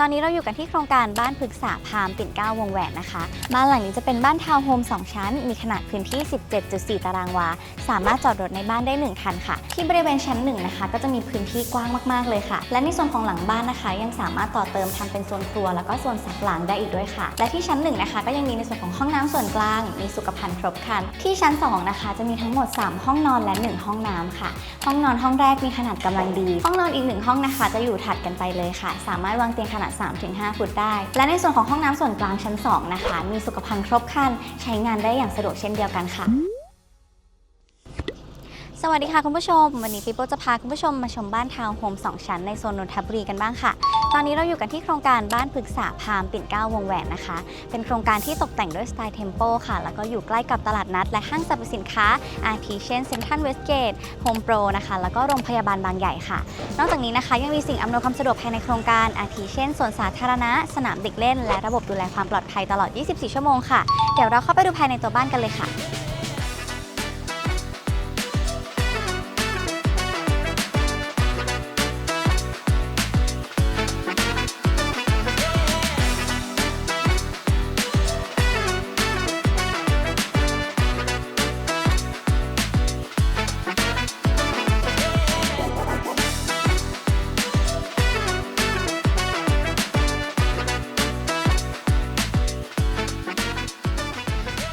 ตอนนี้เราอยู่กันที่โครงการบ้านพฤกษาพามปิ่นเกล้าวงแหวนนะคะ บ้านหลังนี้จะเป็นบ้านทาวน์โฮม 2 ชั้น มีขนาดพื้นที่ 17.4 ตารางวา สามารถจอดรถในบ้านได้ 1 คันค่ะ ที่บริเวณชั้น 1 นะคะ ก็จะมีพื้นที่กว้างมากๆเลยค่ะ และในส่วนของหลังบ้านนะคะ ยังสามารถต่อเติมทำเป็นโซนครัว แล้วก็โซนสักหลังได้อีกด้วยค่ะ และที่ชั้น 1 นะคะ ก็ยังมีในส่วนของห้องน้ำส่วนกลาง มีสุขภัณฑ์ครบครัน ที่ชั้น 2 นะคะ จะมีทั้งหมด 3 ห้องนอนและ 1 ห้องน้ำค่ะ ห้องนอนห้องแรกมีขนาดกำลังดี ห้องนอนอีกหนึ่งห้องนะคะ จะอยู่ถัดกันไปเลยค่ะ สามารถวางเตียงขนาด3-5 ฟุตได้ และในส่วนของห้องน้ำส่วนกลางชั้น 2 นะคะ มีสุขภัณฑ์ครบครันใช้งานได้อย่างสะดวกเช่นเดียวกันค่ะ สวัสดีค่ะคุณผู้ชม วันนี้พี่โป้จะพาคุณผู้ชมมาชมบ้านทาวน์โฮม 2 ชั้นในโซนนนทบุรีกันบ้างค่ะ ตอนนี้เราอยู่กันที่โครงการบ้านพฤกษาพามปิ่นเกล้าวงแหวนนะคะ เป็นโครงการที่ตกแต่งด้วยสไตล์เทมโปค่ะ แล้วก็อยู่ใกล้กับตลาดนัด และห้างสรรพสินค้า อาทิเช่นเซ็นทรัลเวสเกตโฮมโปรนะคะ แล้วก็โรงพยาบาลบางใหญ่ค่ะ นอกจากนี้นะคะยังมีสิ่งอำนวยความสะดวกภายในโครงการอาทิเช่นสวนสาธารณะ สนามเด็กเล่น และระบบดูแลความปลอดภัยตลอด 24 ชั่วโมงค่ะ เดี๋ยวเราเข้าไปดูภายในตัวบ้านกันเลยค่ะ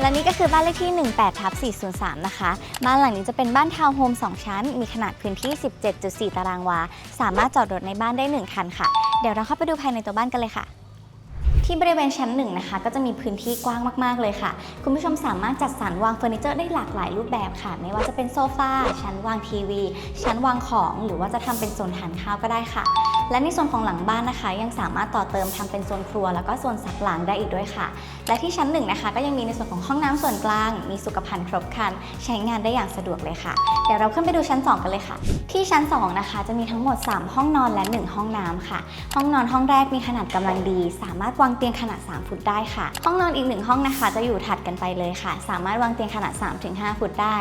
และนี่ก็คือบ้านเลขที่ 18ทับ403 นะคะ บ้านหลังนี้จะเป็นบ้านทาวน์โฮม 2 ชั้น มีขนาดพื้นที่ 17.4 ตารางวา สามารถจอดรถในบ้านได้ 1 คันค่ะ เดี๋ยวเราเข้าไปดูภายในตัวบ้านกันเลยค่ะ ที่บริเวณชั้นหนึ่งนะคะ ก็จะมีพื้นที่กว้างมากๆเลยค่ะ คุณผู้ชมสามารถจัดสรรวางเฟอร์นิเจอร์ได้หลากหลายรูปแบบค่ะ ไม่ว่าจะเป็นโซฟาชั้นวางทีวี ชั้นวางของหรือว่าจะทำเป็นโซนทานข้าวก็ได้ค่ะ และในส่วนของหลังบ้านนะคะ ยังสามารถต่อเติมทำเป็นโซนครัว แล้วก็โซนสักหลังได้อีกด้วยค่ะ และที่ชั้นหนึ่งนะคะ ก็ยังมีในส่วนของห้องน้ำส่วนกลาง มีสุขภัณฑ์ครบครัน ใช้งานได้อย่างสะดวกเลยค่ะเดี๋ยวเราขึ้นไปดูชั้น 2 กันเลยค่ะ ที่ชั้น 2 นะคะ จะมีทั้งหมด 3 ห้องนอนและ 1 ห้องน้ำค่ะ ห้องนอนห้องแรกมีขนาดกำลังดี สามารถวางเตียงขนาด 3 ฟุตได้ค่ะ ห้องนอนอีกหนึ่งห้องนะคะ จะอยู่ถัดกันไปเลยค่ะ สามารถวางเตียงขนาด 3-5 ฟุตได้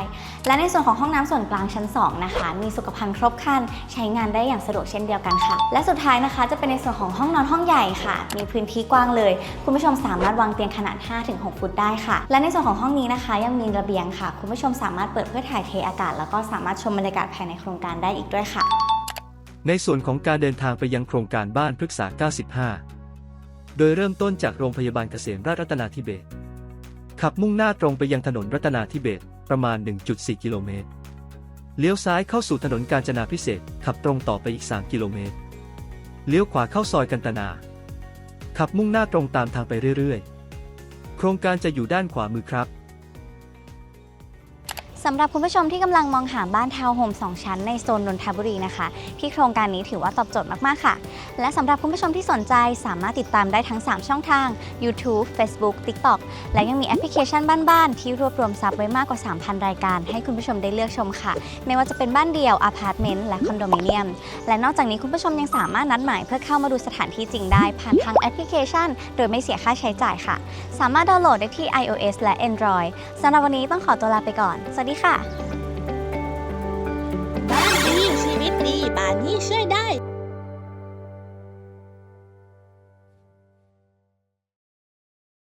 และในส่วนของห้องน้ำส่วนกลางชั้น 2 นะคะ มีสุขภัณฑ์ครบครัน ใช้งานได้อย่างสะดวกเช่นเดียวกันค่ะ และสุดท้ายนะคะ จะเป็นในส่วนของห้องนอนห้องใหญ่ค่ะ มีพื้นที่กว้างเลย คุณผู้ชมสามารถวางเตียงขนาด 5-6 ฟุตได้ค่ะ และในส่วนของห้องนี้นะคะ ยังมีระเบียงค่ะ คุณผู้ชมสามารถเปิดเพื่อถ่ายเทอากาศ แล้วก็สามารถชมบรรยากาศภายในโครงการได้อีกด้วยค่ะในส่วนของการเดินทางไปยังโครงการบ้านพฤกษา 95 โดยเริ่มต้นจากโรงพยาบาลเกษมราชรัตนาธิเบศขับมุ่งหน้าตรงไปยังถนนรัตนาธิเบศประมาณ 1.4 กิโลเมตร เลี้ยวซ้ายเข้าสู่ถนนกาญจนาพิเศษขับตรงต่อไปอีก 3 กิโลเมตร เลี้ยวขวาเข้าซอยกันตนา ขับมุ่งหน้าตรงตามทางไปเรื่อยๆ โครงการจะอยู่ด้านขวามือครับ สำหรับคุณผู้ชมที่กำลังมองหาบ้านทาวน์โฮม 2 ชั้นในโซนนนทบุรีนะคะ ที่โครงการนี้ถือว่าตอบโจทย์มาก ๆ ค่ะ และสำหรับคุณผู้ชมที่สนใจสามารถติดตามได้ทั้ง 3 ช่องทาง YouTube Facebook TikTok และยังมีแอปพลิเคชันบ้าน ๆ ที่รวบรวมซับไว้มากกว่า 3,000 รายการ ให้คุณผู้ชมได้เลือกชมค่ะ ไม่ว่าจะเป็นบ้านเดี่ยวอพาร์ตเมนต์และคอนโดมิเนียม และนอกจากนี้คุณผู้ชมยังสามารถนัดหมายเพื่อเข้ามาดูสถานที่จริงได้ผ่านทางแอปพลิเคชัน โดยไม่เสียค่าใช้จ่ายค่ะ สามารถดาวน์โหลดได้ที่ iOS และ Android สำหรับวันนี้ต้องขอตัวลาไปก่อนสวัสดีดีค่ะ